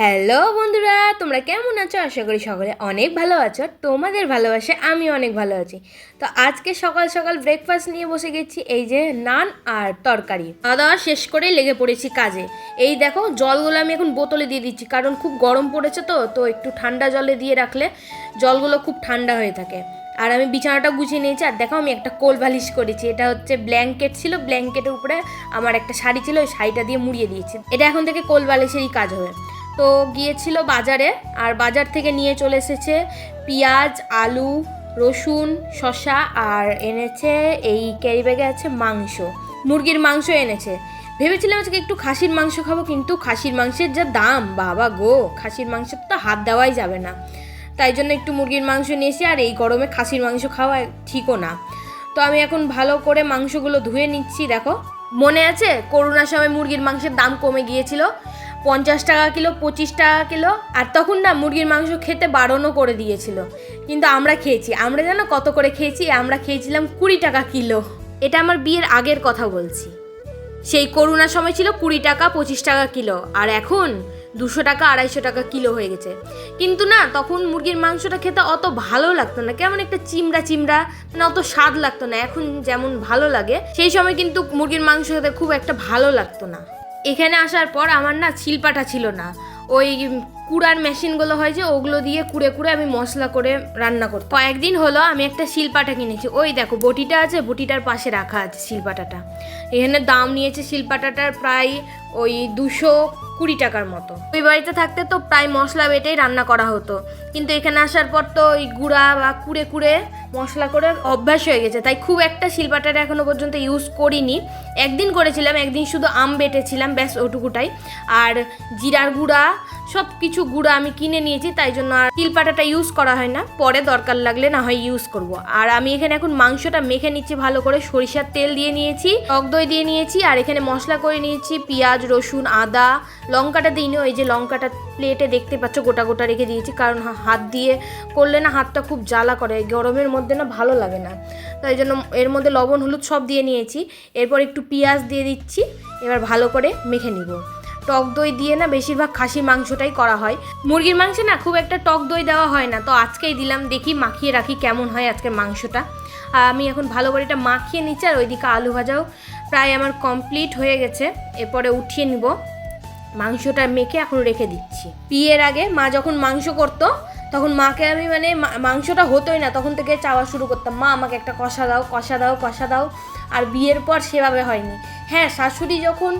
Hello বন্ধুরা, তোমরা কেমন আছো? আশা করি সকলে অনেক ভালো আছো। তোমাদের ভালোবাসে আমি অনেক ভালো আছি। তো আজকে সকাল সকাল ব্রেকফাস্ট নিয়ে বসে গেছি, এই যে নান আর তরকারি। খাওয়া দাওয়া শেষ করেই লেগে পড়েছি কাজে। এই দেখো, জলগুলো আমি এখন বোতলে দিয়ে দিচ্ছি, কারণ খুব গরম পড়েছে তো তো একটু ঠান্ডা জলে দিয়ে রাখলে জলগুলো খুব ঠান্ডা হয়ে থাকে। আর আমি বিছানাটা গুছিয়ে নিয়েছি, আর দেখো আমি একটা কোল বালিশ করেছি। এটা হচ্ছে ব্ল্যাঙ্কেট ছিল ব্ল্যাঙ্কেটের উপরে আমার একটা শাড়ি ছিল, ওই শাড়িটা দিয়ে মুড়িয়ে দিয়েছি। এটা এখন থেকে কোল বালিশেরই কাজ হবে। তো গিয়েছিল বাজারে আর বাজার থেকে নিয়ে চলে এসেছে পেঁয়াজ, আলু, রসুন, শসা আর এনেছে এই ক্যারি ব্যাগে আছে মাংস। মুরগির মাংস এনেছে। ভেবেছিলাম আজকে একটু খাসির মাংস খাব, কিন্তু খাসির মাংসের যা দাম, বাবা গো! খাসির মাংসের তো হাত দেওয়াই যাবে না। তাই জন্য একটু মুরগির মাংস নিয়েছি আর এই গরমে খাসির মাংস খাওয়া ঠিকও না। তো আমি এখন ভালো করে মাংসগুলো ধুয়ে নিচ্ছি, দেখো। মনে আছে করোনার সময় মুরগির মাংসের দাম কমে গিয়েছিল। পঞ্চাশ টাকা কিলো, পঁচিশ টাকা কিলো, আর তখন না মুরগির মাংস খেতে বারণও করে দিয়েছিল। কিন্তু আমরা খেয়েছি। আমরা জানো কত করে খেয়েছি? আমরা খেয়েছিলাম কুড়ি টাকা কিলো। এটা আমার বিয়ের আগের কথা বলছি। সেই করোনার সময় ছিল কুড়ি টাকা, পঁচিশ টাকা কিলো। আর এখন দুশো টাকা, আড়াইশো টাকা কিলো হয়ে গেছে। কিন্তু না, তখন মুরগির মাংসটা খেতে অত ভালো লাগতো না। কেমন একটা চিমড়া চিমড়া মানে অত স্বাদ লাগতো না। এখন যেমন ভালো লাগে, সেই সময় কিন্তু মুরগির মাংস খেতে খুব একটা ভালো লাগতো না। এখানে আসার পর আমার না শিলপাটা ছিল না। ওই কুড়ার মেশিনগুলো হয় যে, ওগুলো দিয়ে কুড়ে কুড়ে আমি মশলা করে রান্না করতাম। কয়েকদিন হলো আমি একটা শিলপাটা কিনেছি। ওই দেখো, বটিটা আছে, বটিটার পাশে রাখা আছে শিলপাটাটা এখানে দাম নিয়েছে শিলপাটাটার প্রায় ওই দুশো কুড়ি টাকার মতো। ওই বাড়িতে থাকতে তো প্রায় মশলা বেটেই রান্না করা হতো। কিন্তু এখানে আসার পর তো ওই গুঁড়া বা কুড়ে কুড়ে মশলা করে অভ্যাস হয়ে গেছে। তাই খুব একটা শিলপাটাটা এখনও পর্যন্ত ইউজ করিনি। একদিন করেছিলাম, একদিন শুধু আম বেটেছিলাম, ব্যাস ওটুকুটাই। আর জিরার গুঁড়া সব কিছু গুঁড়া আমি কিনে নিয়েছি, তাই জন্য আর শিলপাটাটা ইউজ করা হয় না। পরে দরকার লাগলে না হয় ইউজ করব। আর আমি এখানে এখন মাংসটা মেখে নিচ্ছি, ভালো করে সরিষার তেল দিয়ে নিয়েছি, টক দই দিয়ে নিয়েছি, আর এখানে মশলা করে নিয়েছি পেঁয়াজ, রসুন, আদা, লঙ্কাটা দিইনি, ওই যে লঙ্কাটা প্লেটে দেখতে পাচ্ছ, গোটা গোটা রেখে দিয়েছি, কারণ হাত দিয়ে করলে না হাতটা খুব জ্বালা করে, গরমের মধ্যে না ভালো লাগে না। তাই জন্য এর মধ্যে লবণ, হলুদ সব দিয়ে নিয়েছি। এরপর একটু পেঁয়াজ দিয়ে দিচ্ছি। এবার ভালো করে মেখে নিব। টক দই দিয়ে না বেশিরভাগ খাসির মাংসটাই করা হয়। মুরগির মাংসে না খুব একটা টক দই দেওয়া হয় না। তো আজকেই দিলাম, দেখি মাখিয়ে রাখি কেমন হয় আজকের মাংসটা। আমি এখন ভালো করে এটা মাখিয়ে নিচ্ছি আর ওইদিকে আলু ভাজাও প্রায় আমার কমপ্লিট হয়ে গেছে। এরপরে উঠিয়ে নিব। মাংসটা মেখে এখন রেখে দিচ্ছি। বিয়ের আগে মা যখন মাংস করতো তখন মাকে আমি মানে মাংসটা হতোই না, তখন থেকে চাওয়া শুরু করতাম, মা, আমাকে একটা কষা দাও কষা দাও কষা দাও। আর বিয়ের পর সেভাবে হয়নি। হ্যাঁ শাশুড়ি যখন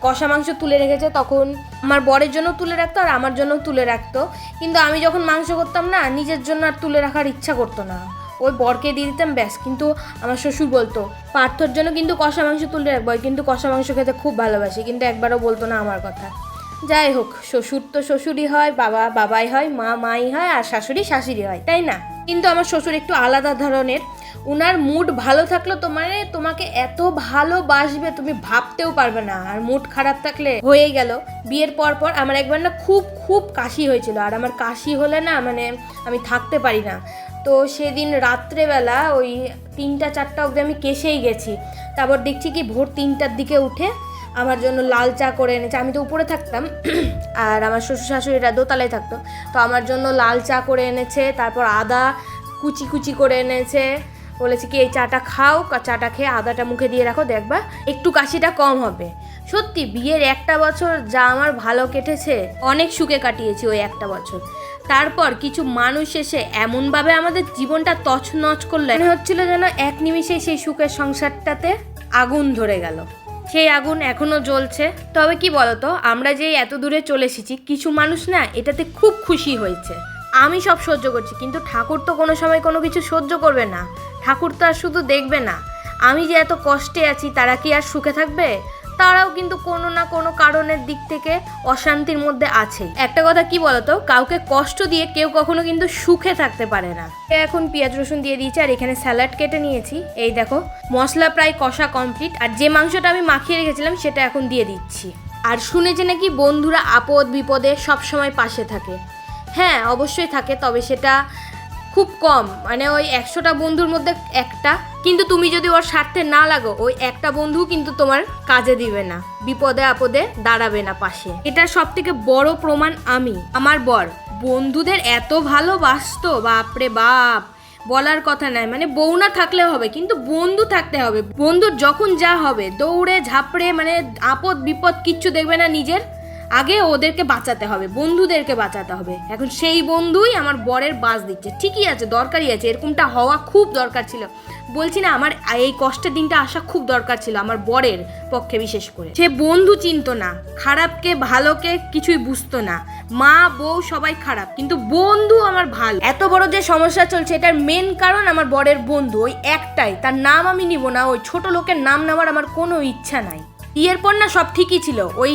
কষা মাংস তুলে রেখেছে, তখন আমার বরের জন্য তুলে রাখতো আর আমার জন্য তুলে রাখতো। কিন্তু আমি যখন মাংস করতাম না, নিজের জন্য আর তুলে রাখার ইচ্ছা করতো না। ওই বরকে দিয়ে দিতাম, ব্যাস। কিন্তু আমার শ্বশুর বলতো, পার্থর জন্য কিন্তু কষা মাংস তুলে রাখব কিন্তু কষা মাংস খেতে খুব ভালোবাসি। কিন্তু একবারও বলতো না আমার কথা। যাই হোক শ্বশুর তো শ্বশুরই হয়, বাবা বাবাই হয়, মা মাই হয়, আর শাশুড়ি শাশুড়ি হয়, তাই না? কিন্তু আমার শ্বশুর একটু আলাদা ধরনের। উনার মুড ভালো থাকলে তো মানে তোমাকে এত ভালোবাসবে, তুমি ভাবতেও পারবে না। আর মুড খারাপ থাকলে হয়ে গেল। বিয়ের পর পর আমার একবার না খুব খুব কাশি হয়েছিল। আর আমার কাশি হলে না মানে আমি থাকতে পারি না। তো সেদিন রাত্রেবেলা ওই তিনটা, চারটা অবধি আমি কেসেই গেছি। তারপর দেখছি কি ভোর তিনটার দিকে উঠে আমার জন্য লাল চা করে এনেছে। আমি তো উপরে থাকতাম, আর আমার শ্বশুর শাশুড়িরা দোতলায় থাকতো। তো আমার জন্য লাল চা করে এনেছে, তারপর আদা কুচি কুচি করে এনেছে। বলেছে কি, এই চাটা খাও চাটা খেয়ে আদাটা মুখে দিয়ে রাখো, দেখবা একটু কাশিটা কম হবে। সত্যি, বিয়ের একটা বছর যা আমার ভালো কেটেছে, অনেক সুখে কাটিয়েছি ওই একটা বছর। তারপর কিছু মানুষ এসে এমনভাবে আমাদের জীবনটা তছনছ করল, মনে হচ্ছিল যেন এক নিমিষে সেই সুখের সংসারটাতে আগুন ধরে গেল। সেই আগুন এখনও জ্বলছে। তবে কি বলতো, আমরা যে এত দূরে চলে এসেছি, কিছু মানুষ না এটাতে খুব খুশি হয়েছে। আমি সব সহ্য করছি, কিন্তু ঠাকুর তো কোনো সময় কোনো কিছু সহ্য করবে না। ঠাকুর তো আর শুধু দেখবে না। আমি যে এত কষ্টে আছি, তারা কি আর সুখে থাকবে? তারাও কিন্তু কোনো না কোনো কারণের দিক থেকে অশান্তির মধ্যে আছে। একটা কথা কি বলতো? কাউকে কষ্ট দিয়ে কেউ কখনো কিন্তু সুখে থাকতে পারে না। এখন পেঁয়াজ রসুন দিয়ে দিয়েছি আর এখানে স্যালাড কেটে নিয়েছি। এই দেখো, মশলা প্রায় কষা কমপ্লিট আর যে মাংসটা আমি মাখিয়ে রেখেছিলাম সেটা এখন দিয়ে দিচ্ছি। আর শুনেছি নাকি বন্ধুরা আপদ বিপদে সবসময় পাশে থাকে। হ্যাঁ অবশ্যই থাকে, তবে সেটা খুব কম। মানে ওই একশোটা বন্ধুর মধ্যে একটা। কিন্তু তুমি যদি ওর স্বার্থে না লাগো, ওই একটা বন্ধু কিন্তু তোমার কাজে দিবে না। বিপদে আপদে দাঁড়াবে না পাশে। এটা সব থেকে বড় প্রমাণ আমি, আমার বর। বন্ধুদের এত ভালোবাসতো, বাপরে বাপ। বলার কথা নাই। মানে বউ না থাকলে হবে, কিন্তু বন্ধু থাকতে হবে। বন্ধুর যখন যা হবে, দৌড়ে, ঝাপড়ে মানে আপদ বিপদ কিচ্ছু দেখবে না নিজের। আগে ওদেরকে বাঁচাতে হবে, বন্ধুদেরকে বাঁচাতে হবে। এখন সেই বন্ধুই আমার বরের বাস দিচ্ছে। ঠিকই আছে, দরকারই আছে। এরকমটা হওয়া খুব দরকার ছিল। বলছি না, আমার এই কষ্টের দিনটা আসা খুব দরকার ছিল আমার বরের পক্ষে বিশেষ করে। সে বন্ধু চিনত না, খারাপকে, ভালোকে কিছুই বুঝতো না। মা, বউ সবাই খারাপ, কিন্তু বন্ধু আমার ভালো। এত বড় যে সমস্যা চলছে, এটার মেন কারণ আমার বরের বন্ধু, ওই একটাই। তার নাম আমি নিব না, ওই ছোট লোকের নাম নেওয়ার আমার কোনো ইচ্ছা নাই। বিয়ের পর না সব ঠিকই ছিল। ওই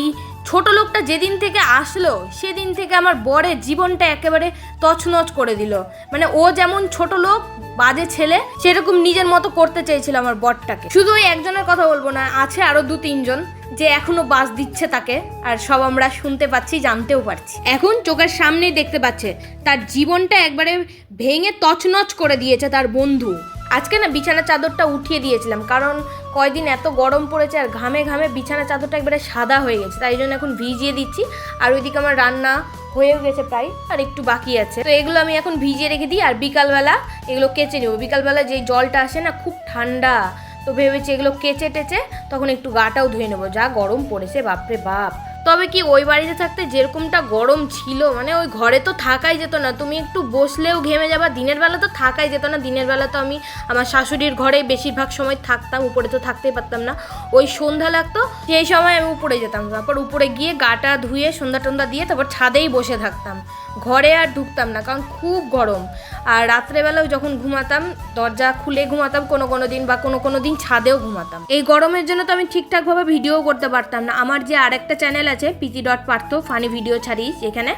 ছোট লোকটা যেদিন থেকে আসলো, সেদিন থেকে আমার বরের জীবনটা একেবারে তছনছ করে দিল। মানে ও যেমন ছোট লোক, বাজে ছেলে, সেরকম নিজের মতো করতে চেয়েছিল আমার বরটাকে। শুধু ওই একজনের কথা বলব না, আছে আরও দু তিনজন যে এখনও বাস দিচ্ছে তাকে, আর সব আমরা শুনতে পাচ্ছি, জানতেও পারছি। এখন চোখের সামনেই দেখতে পাচ্ছে, তার জীবনটা একবারে ভেঙে তছনছ করে দিয়েছে তার বন্ধু। আজকে না বিছানা চাদরটা উঠিয়ে দিয়েছিলাম, কারণ কয়দিন এত গরম পড়েছে আর ঘামে ঘামে বিছানা চাদরটা একবারে সাদা হয়ে গেছে, তাই জন্য এখন ভিজিয়ে দিচ্ছি। আর ওইদিকে আমার রান্না হয়েও গেছে প্রায়, আর একটু বাকি আছে। তো এগুলো আমি এখন ভিজিয়ে রেখে দিই, আর বিকালবেলা এগুলো কেচে নেব। বিকালবেলা যে জলটা আসে না খুব ঠান্ডা, তো ভেবেছি এগুলো কেচে টেচে তখন একটু গাটাও ধুয়ে নেব। যা গরম পড়েছে, বাপরে বাপ। তবে কি ওই বাড়িতে থাকতে যেরকমটা গরম ছিল মানে ওই ঘরে তো থাকাই যেত না। তুমি একটু বসলেও ঘেমে যাবা, দিনের বেলা তো থাকাই যেত না। দিনের বেলা তো আমি আমার শাশুড়ির ঘরে বেশিরভাগ সময় থাকতাম, উপরে তো থাকতেই পারতাম না। ওই সন্ধ্যা লাগতো, সেই সময় আমি উপরে যেতাম। তারপর উপরে গিয়ে গাটা ধুয়ে সন্ধ্যা টন্ধা দিয়ে তারপর ছাদেই বসে থাকতাম। ঘরে আর ঢুকতাম না, কারণ খুব গরম। আর রাত্রেবেলাও যখন ঘুমাতাম, দরজা খুলে ঘুমাতাম, কোনো কোনো দিন বা কোনো কোনো দিন ছাদেও ঘুমাতাম। এই গরমের জন্য তো আমি ঠিকঠাকভাবে ভিডিও করতে পারতাম না। আমার যে আরেকটা চ্যানেল আছে PG dot Partha funny video ছাড়িস এখানে।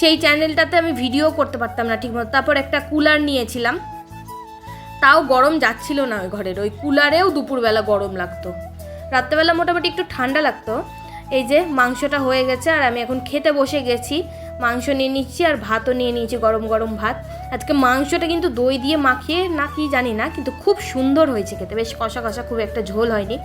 সেই চ্যানেলটাতে আমি ভিডিও করতে পারতাম না ঠিকমতো। তারপর একটা কুলার নিয়েছিলাম। তাও গরম যাচ্ছিল না ওই ঘরের। ওই কুলারেও দুপুরবেলা গরম লাগতো। রাত্রেবেলা মোটামুটি একটু ঠান্ডা লাগতো। এই যে মাংসটা হয়ে গেছে আর আমি এখন খেতে বসে গেছি। মাংস নিয়ে নিচ্ছি আর ভাতও নিয়ে নিয়েছি গরম গরম ভাত। আজকে মাংসটা কিন্তু দই দিয়ে মাখিয়ে না কি জানি না, কিন্তু খুব সুন্দর হয়েছে খেতে। বেশ কষা কষা খুব একটা ঝোল হয়নি।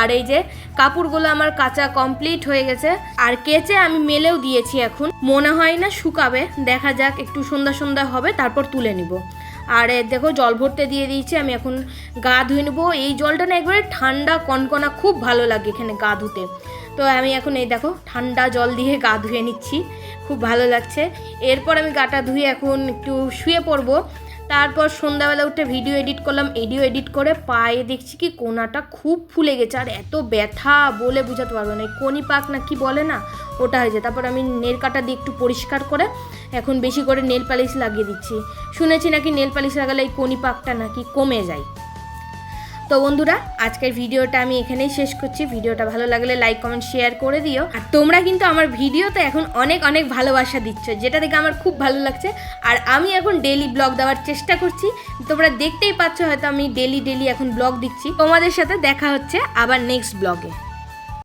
আর এই যে কাপড়গুলো আমার কাঁচা কমপ্লিট হয়ে গেছে। আর কেচে আমি মেলেও দিয়েছি এখন। মনে হয় না শুকাবে। দেখা যাক, একটু সন্ধ্যা সন্ধ্যা হবে, তারপর তুলে নিব। আর দেখো জল ভরতে দিয়ে দিয়েছি, আমি এখন গা ধুয়ে নেব। এই জলটা না একবারে ঠান্ডা কনকনা, খুব ভালো লাগে এখানে গা ধুতে। তো আমি এখন এই দেখো ঠান্ডা জল দিয়ে গা ধুয়ে নিচ্ছি, খুব ভালো লাগছে। এরপর আমি গাটা ধুয়ে এখন একটু শুয়ে পড়ব। তারপর সন্ধ্যাবেলা উঠে ভিডিও এডিট করলাম এডিও এডিট করে পায়ে দেখছি কি কোনাটা খুব ফুলে গেছে, আর এত ব্যথা বলে বোঝাতে পারব না। কোনি পাক না কি বলে না, ওটা হয়েছে। তারপর আমি নেল কাটা দিয়ে একটু পরিষ্কার করে এখন বেশি করে নেল পালিশ লাগিয়ে দিচ্ছি। শুনেছি নাকি নেল পালিশ লাগালে এই কোনি পাকটা নাকি কমে যায়? তো বন্ধুরা, আজকের ভিডিওটা আমি এখানেই শেষ করছি। ভিডিওটা ভালো লাগলে লাইক, কমেন্ট, শেয়ার করে দিও। আর তোমরা কিন্তু আমার ভিডিওতে এখন অনেক অনেক ভালোবাসা দিচ্ছ, যেটা দেখে আমার খুব ভালো লাগছে। আর আমি এখন ডেলি ব্লগ দেওয়ার চেষ্টা করছি। তোমরা দেখতেই পাচ্ছ, হয়তো আমি ডেলি ডেলি এখন ব্লগ দিচ্ছি। তোমাদের সাথে দেখা হচ্ছে আবার নেক্সট ব্লগে